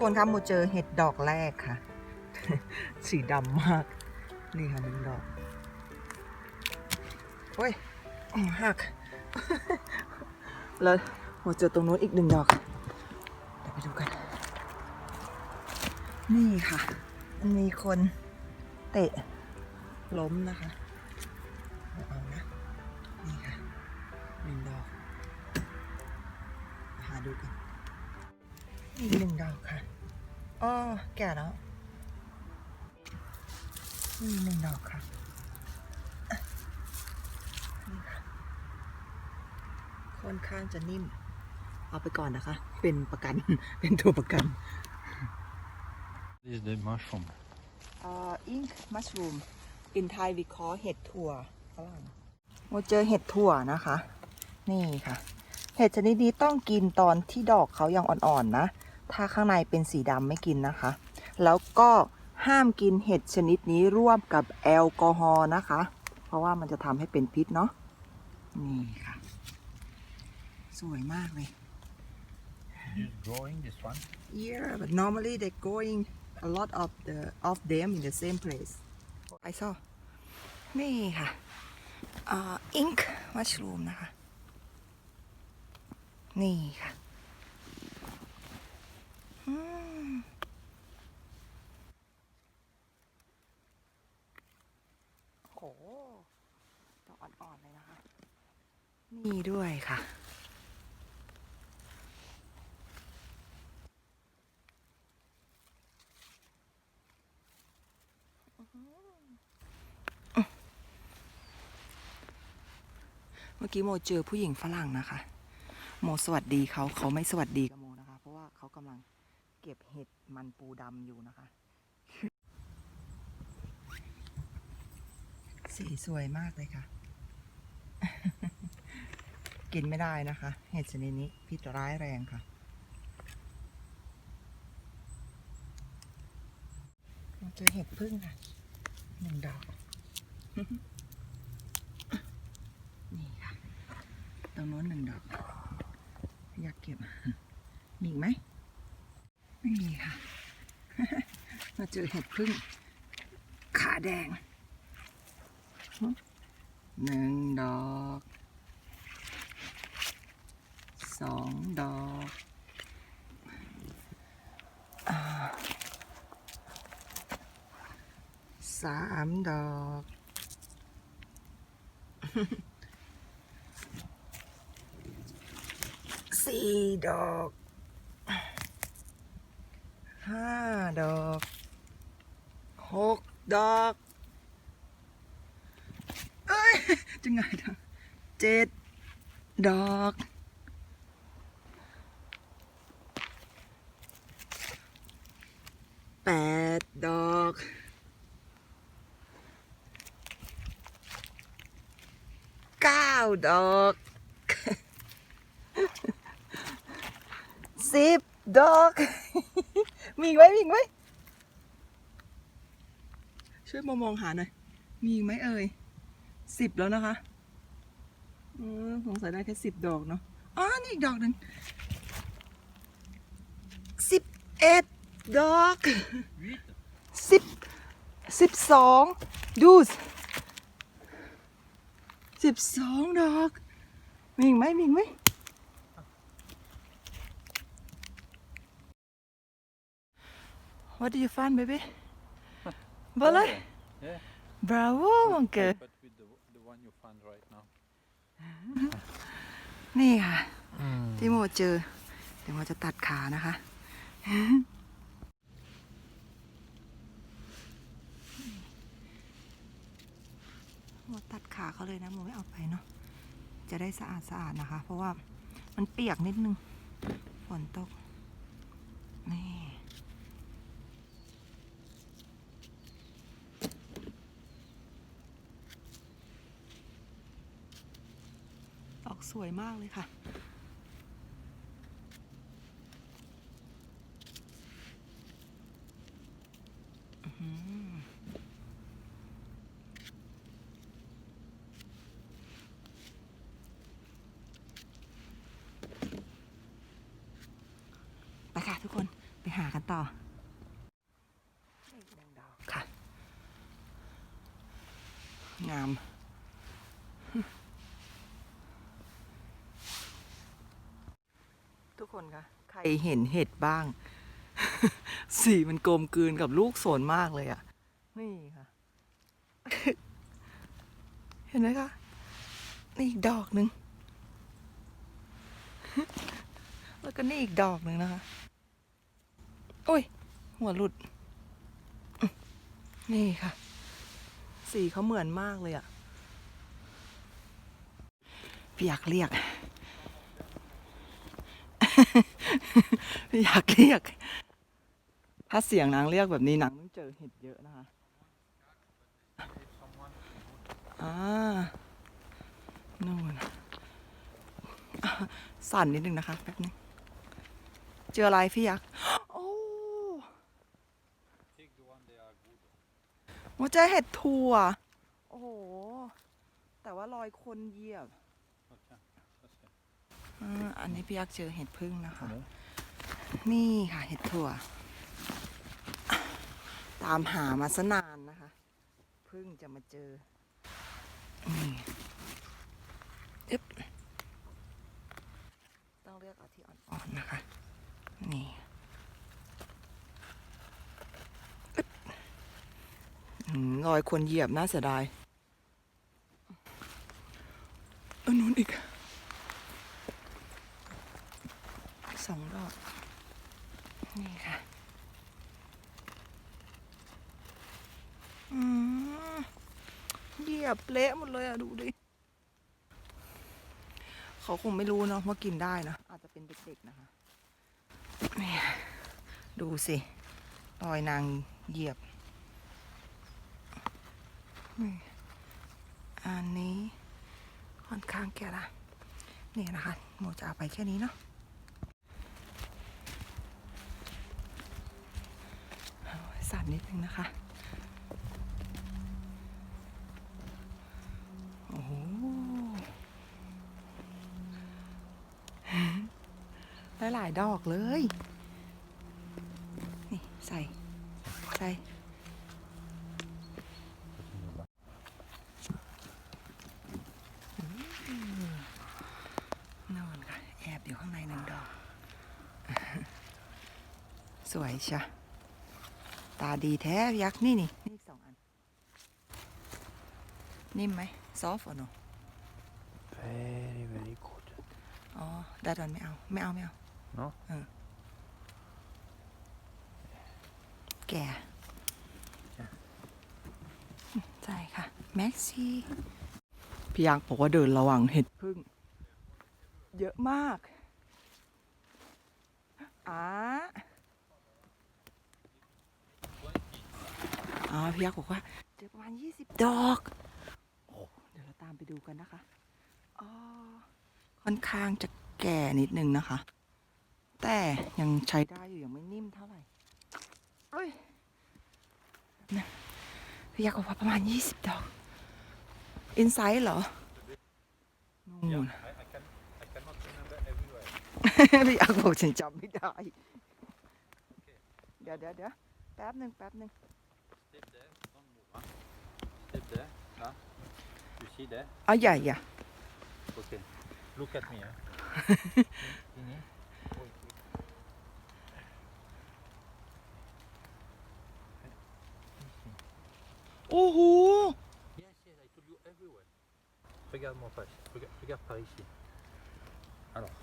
คนครับโมเจอเห็ดดอกแรกค่ะ สีดำมาก นี่ค่ะหนึ่งดอก โอ้ยหัก แล้วโมเจอตรงนู้นอีกหนึ่งดอก เดี๋ยวไปดูกัน นี่ค่ะมันมีคนเตะล้มนะคะเอาเอานะ นี่ค่ะหนึ่งดอก หาดูกัน อีกหนึ่งดอกค่ะอ้อแก่แล้วนี่หนึ่งดอกค่ะอะนี่ค่ะค่อนข้างจะนิ่ม เอาไปก่อนนะคะ เป็นประกัน เป็นตัวประกัน This is the mushroom. เอ่อ ink mushroom in Thai we call เห็ดถั่วฝรั่งโมเจอเห็ดถั่วนะคะ นี่ค่ะ เห็ดชนิดนี้ต้องกินตอนที่ดอกเขายังอ่อนๆนะ ถ้าข้างในเป็นสีดำไม่กินนะคะ แล้วก็ห้ามกินเห็ดชนิดนี้ร่วมกับแอลกอฮอล์นะคะ เพราะว่ามันจะทำให้เป็นพิษเนาะนี่ค่ะ สวยมากเลย It's growing, this one. Yeah, but normally they growing a lot of the of them in the same place. I saw. นี่ค่ะอ่า ink mushroom นะคะ นี่ค่ะอืม โหดอกอ่อนๆเลยนะคะ นี่ด้วยค่ะ เมื่อกี้โมเจอผู้หญิงฝรั่งนะคะ โมสวัสดีเขาเขาไม่สวัสดีกับโมนะคะ เพราะว่าเขากำลัง เก็บเห็ดมันปูดำอยู่นะคะ สีสวยมากเลยค่ะ กินไม่ได้นะคะ เห็ดชนิดนี้พิษร้ายแรงค่ะ เจอเห็ดพึ่งค่ะหนึ่งดอก นี่ค่ะ ตรงโน้นหนึ่งดอก อยากเก็บ มีอีกไหม ไม่มีค่ะ มาเจอเห็ดพึ่ง ขาแดงหนึ่งดอกสองดอกอสามดอก สี่ดอก ห้าดอกหกดอก เอ้ยจะไงดอกเจ็ดดอกแปดดอกเก้าดอกสิบดอก มีอีกไหมมีอีกไหมช่วยมามองหาหน่อย มีอีกไหมเอ่ยสิบแล้วนะคะอสงสัยได้แค่สิบดอกเนาะอ๋อนี่อีกดอกหนึ่งสิบเอ็ดดอกสิบสิบสองดูสสิบสองดอก มีอีกไหมมีอีกไหม What do you find, baby? Bola? Yeah. Bravo, uncle. But with the, the one you found right now. นี่ค่ะ ที่โมเจอ เดี๋ยวโมจะตัดขานะคะ โมตัดขาเขาเลยนะโมไม่เอาไปเนาะ จะได้สะอาดสะอาดนะคะ เพราะว่ามันเปียกนิดนึง ฝนตก นี่ ดอก สวยมากเลยค่ะ ไปค่ะทุกคนไปหากันต่อค่ะ งาม ทุก คนคะใครเห็นเห็ดบ้าง สีมันกลมกลืนกับลูกโสนมากเลยอะ่ะ นี่ค่ะ เห็นไหมคะ นี่อีกดอกหนึ่ง แล้วก็นี่อีกดอกหนึ่งนะคะ โอ้ย หัวหลุด นี่ค่ะ สีเขาเหมือนมากเลยอะ่ะพี่อยากเรียกพี่ อยากเรียก ถ้าเสียงนางเรียกแบบนี้นางต้องเจอเห็ดเยอะนะคะอ่านู่นสั่นนิดนึงนะคะแป๊บนึงเจออะไรพี่ยักษ์โอ้ Take the one they are good. มาเจอเห็ดถั่วโอ้โห แต่ว่ารอยคนเหยียบ อ่าอันนี้พี่ยักษ์เจอเห็ดพึ่งนะคะ Hello. นี่ค่ะเห็ดถั่ว ตามหามาซะนานนะคะเพิ่งจะมาเจอ นี่อึ๊บต้องเลือกเอาที่อ่อนๆนะคะ นี่อึ๊บอืมรอยคนเหยียบน่าเสียดายอันนู้นอีก สองดอก นี่ค่ะ อืม เหยียบเละหมดเลยอะดูดิ เขาคงไม่รู้เนาะว่ากินได้นะ อาจจะเป็นเด็กๆนะคะนี่ดูสิรอยนางเหยียบนี่อันนี้ค่อนข้างแก่ละนี่นะคะโมจะเอาไปแค่นี้เนาะสั่นนิดนึงนะคะ โอ้โห ได้ หลายดอกเลย นี่ ใส่ ใส่อืมนอนค่ะ แอบอยู่ข้างในหนึ่งดอก สวยชะ ตาดีแท้ยักษ์นี่นี่ นี่อีกสองอัน นิ่มไหม ซอฟต์อะเน Very, very good. อ๋อดัดดอนไม่เอา ไม่เอา ไม่เอา No? เออแก่จ้ะใช่ค่ะ แม็กซี่พี่ยักษ์บอกว่าเดินระวังเห็ดพึ่ง เยอะมากอ่าอ๋อพี่ยักษ์บอกว่าเจอประมาณ20ดอกโอ้เดี๋ยวเราตามไปดูกันนะคะ อ๋อ ค่อนข้างจะแก่นิดนึงนะคะ แต่ยังใช้ได้อยู่ยังไม่นิ่มเท่าไหร่เอ้ยนะพี่ยักษ์บอกว่าประมาณ 20 ดอก อินไซด์เหรอนู่น I, I, can, I cannot remember everywhere. พี่ยักษ์บอกฉันจำไม่ได้ เดี๋ยวเดี๋ยวเดี๋ยวแป๊บหนึ่งแป๊บหนึ่ง Step there, don't move. Huh? Step there. Huh? You see there? เอาใหญ่อะ Okay. Look at me. Huh? Ini. Wait, wait. โอ้โห Yes, yes, I told you everywhere. Regarde mon face. Regarde, regarde par ici. Alors.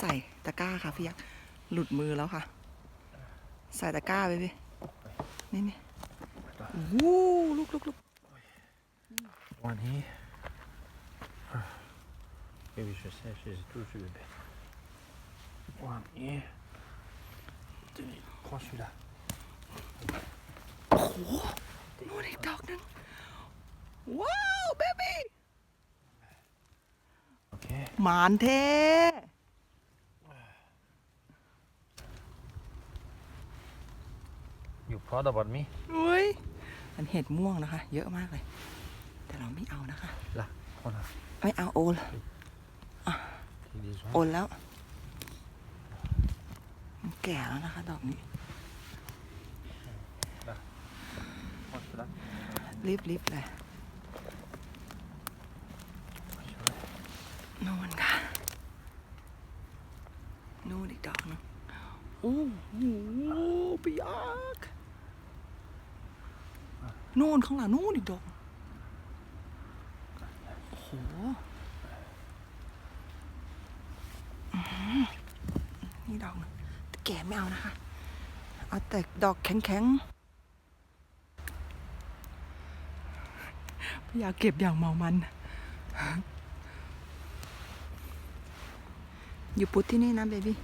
ใส่ตะกร้าค่ะพี่ยักษ์หลุดมือแล้วค่ะ ใส่ตะกร้าไปพี่นี่นี่โอ้โหลุกลุกลุก One here. Et oui, je sais, je les ai tous vus, bébé. One here. Tenez, prends celui-là. โอ้โหนู่นอีกดอกหนึง ว้าวเบบี้ Ok. หมานเท่ You proud about me? อุ้ยมันเห็ดม่วงนะคะ เยอะมากเลย แต่เราไม่เอานะคะ Là, prends là. ไม่เอาโอล Ici. pris des joints. โอนแล้วมัน แก่แล้วนะคะ ดอกนี้รีบรีบเลยนู่นค่ะ นู่นอีกดอกนึงโอ้โหปียกนู่นข้างหลังนู่นอีกดอก โอ้โหนี่ดอกนึง แต่แก่ไม่เอานะคะ เอาแต่ดอกแข็งๆอยากเก็บอย่างเมามัน อยู่พุทที่นี่นะเบบี้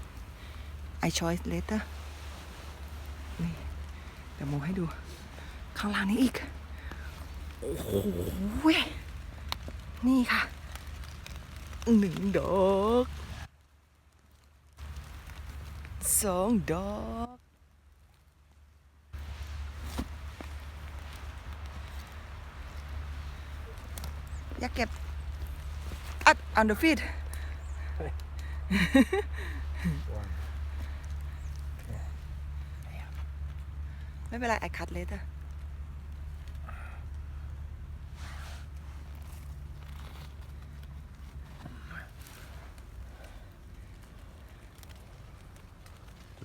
I choice later นี่เดี๋ยวโมให้ดูข้างล่างนี้อีก โอ้โห นี่ค่ะหนึ่งดอก สองดอกอยากเก็บอัด on the feet ไม่เป็นไร I cut later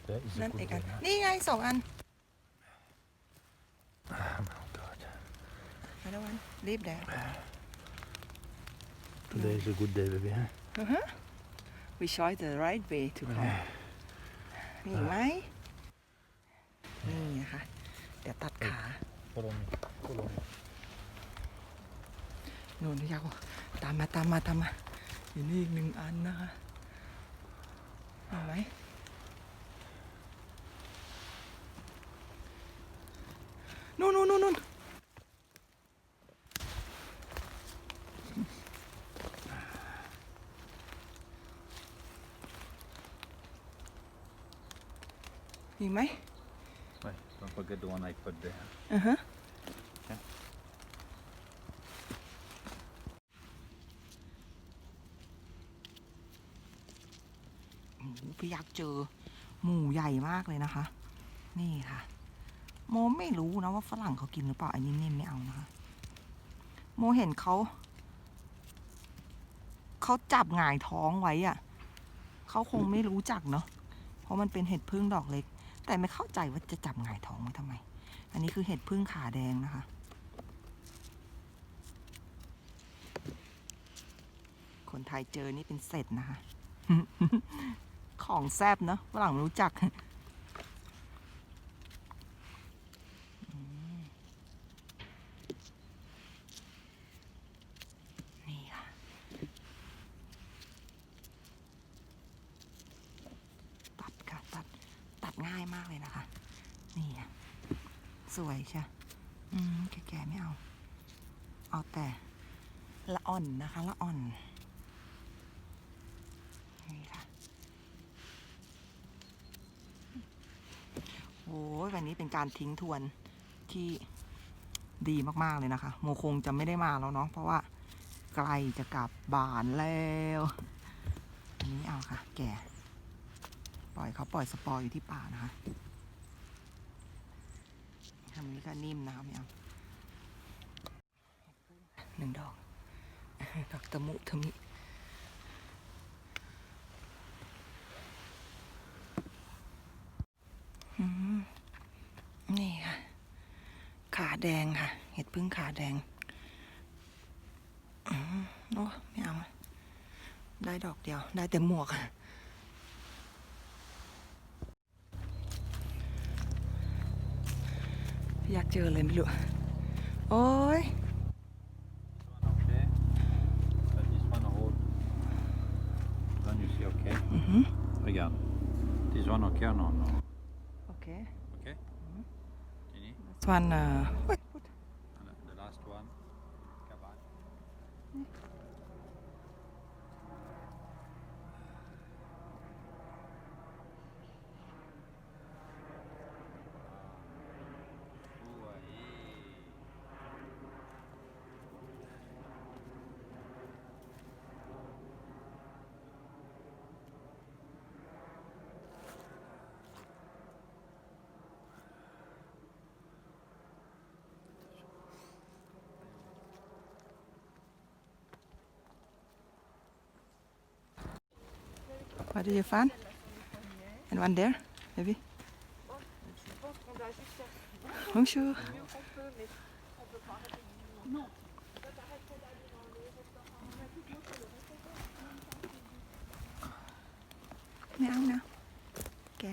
Today is นั่ a น good อีก day. อัน huh? นี่ไงสองอัน Oh my god. อันนั้นวันรีบแดด Today is a good day, baby. Huh? we choose the right way to come นี่ไหมนี่นะคะ เดี๋ยวตัดขา Follow me. Follow me. นู่นพี่ยาวตามมาตามมาตามมาอยู่นี่อีกหนึ่งอันนะคะเห็นไหมนู่นนู่นนู่นนู่น อีกไหม Wait, don't forget the one I put there. อือฮะ Okay. โอ้โหพี่ยักษ์เจอหมูใหญ่มากเลยนะคะ นี่ค่ะโมไม่รู้นะว่าฝรั่งเขากินหรือเปล่าอันนี้นิ่มไม่เอานะคะ โมเห็นเขาเขาจับหงายท้องไว้อะเขาคงไม่รู้จักเนาะเพราะมันเป็นเห็ดพึ่งดอกเล็ก แต่ไม่เข้าใจว่าจะจับหงายท้องไว้ทำไม อันนี้คือเห็ดพึ่งขาแดงนะคะ คนไทยเจอนี่เป็นเสร็จนะคะ ของแซบเนาะฝรั่งรู้จัก อืมนี่ค่ะ ตัดค่ะตัด ตัดง่าย มากเลยนะคะ นี่อะสวยใช่อืมแก่ๆไม่เอา เอาแต่ละอ่อนนะคะละอ่อน นี่ค่ะโอ้ยวันนี้เป็นการทิ้งทวนที่ดีมากๆเลยนะคะ โมคงจะไม่ได้มาแล้วเนาะเพราะว่าใกล้จะกลับบ้านแล้ว อันนี้เอาค่ะ แก่ ปล่อยเขาปล่อยสปอร์อยู่ที่ป่านะคะทำนี้ก็นิ่มนะคะไม่เอาหนึ่งดอก ดอกตะมุตะมิอนี่ค่ะ ขาแดงค่ะ เห็ดพึ่งขาแดงอืมโอ้ไม่เอา ได้ดอกเดียว ได้แต่หมวกอะ เจอเลยไม่รู้ โอ้ย Okay. Uh, this one hold. Then you see okay. อือหือ Regarde. This one okay or no? No. โอเค Okay. Tini. ส่วนเอ่อ And the- the last one. Cabane. What did you find? And one there, maybe? Bonjour. ไม่เอานะแก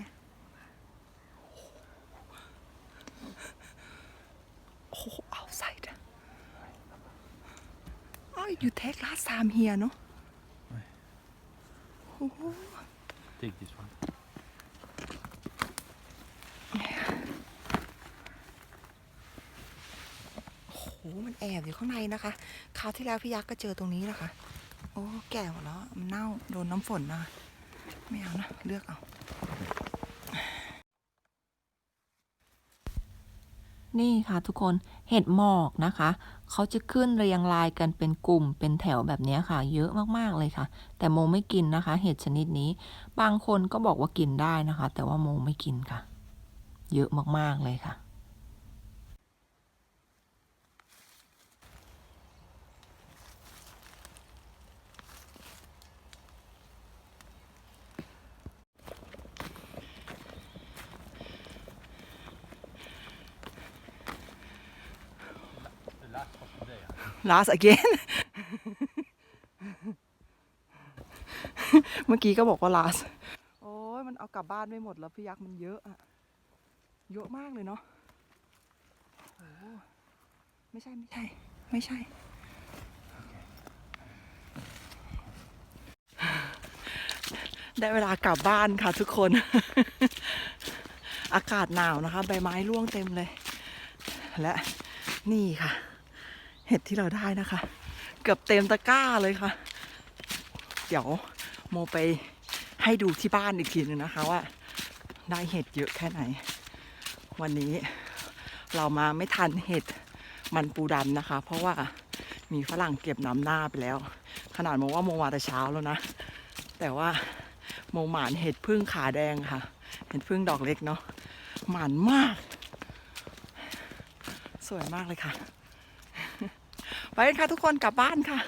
โอ้ outside Oh you take last time here เนอะโอ้โห Take this one. โอ้โหมันแอบอยู่ข้างในนะคะ คราวที่แล้วพี่ยักษ์ก็เจอตรงนี้นะคะ โอ้ แก่หมดแล้ว มันเน่า โดนน้ำฝนนะคะไม่เอานะ เลือกเอา นี่ค่ะทุกคนเห็ดหมอกนะคะ เขาจะขึ้นเรียงรายกันเป็นกลุ่มเป็นแถวแบบนี้ค่ะ เยอะมากๆเลยค่ะ แต่โมไม่กินนะคะ เห็ดชนิดนี้ บางคนก็บอกว่ากินได้นะคะ แต่ว่าโมไม่กินค่ะ เยอะมากๆเลยค่ะ The last of the day. Last again เมื่อกี้ก็บอกว่า last โอ้ยมันเอากลับบ้านไม่หมดแล้วพี่ยักษ์มันเยอะอะเยอะมากเลยเนาะโอ้ไม่ใช่ไม่ใช่ ไม่ใช่ ได้เวลากลับบ้านค่ะทุกคน อากาศหนาวนะคะ ใบไม้ร่วงเต็มเลย และนี่ค่ะ เห็ดที่เราได้นะคะ เกือบเต็มตะกร้าเลยค่ะ เดี๋ยวโมไปให้ดูที่บ้านอีกทีหนึงนะคะว่า ได้เห็ดเยอะแค่ไหน วันนี้เรามาไม่ทันเห็ดมันปูดำนะคะ เพราะว่ามีฝรั่งเก็บน้ำหน้าไปแล้ว ขนาดโมว่าโมมาแต่เช้าแล้วนะ แต่ว่าโมหมานเห็ดพึ่งขาแดงค่ะ เห็ดพึ่งดอกเล็กเนาะหมานมาก สวยมากเลยค่ะ ไปกันค่ะทุกคนกลับบ้านค่ะ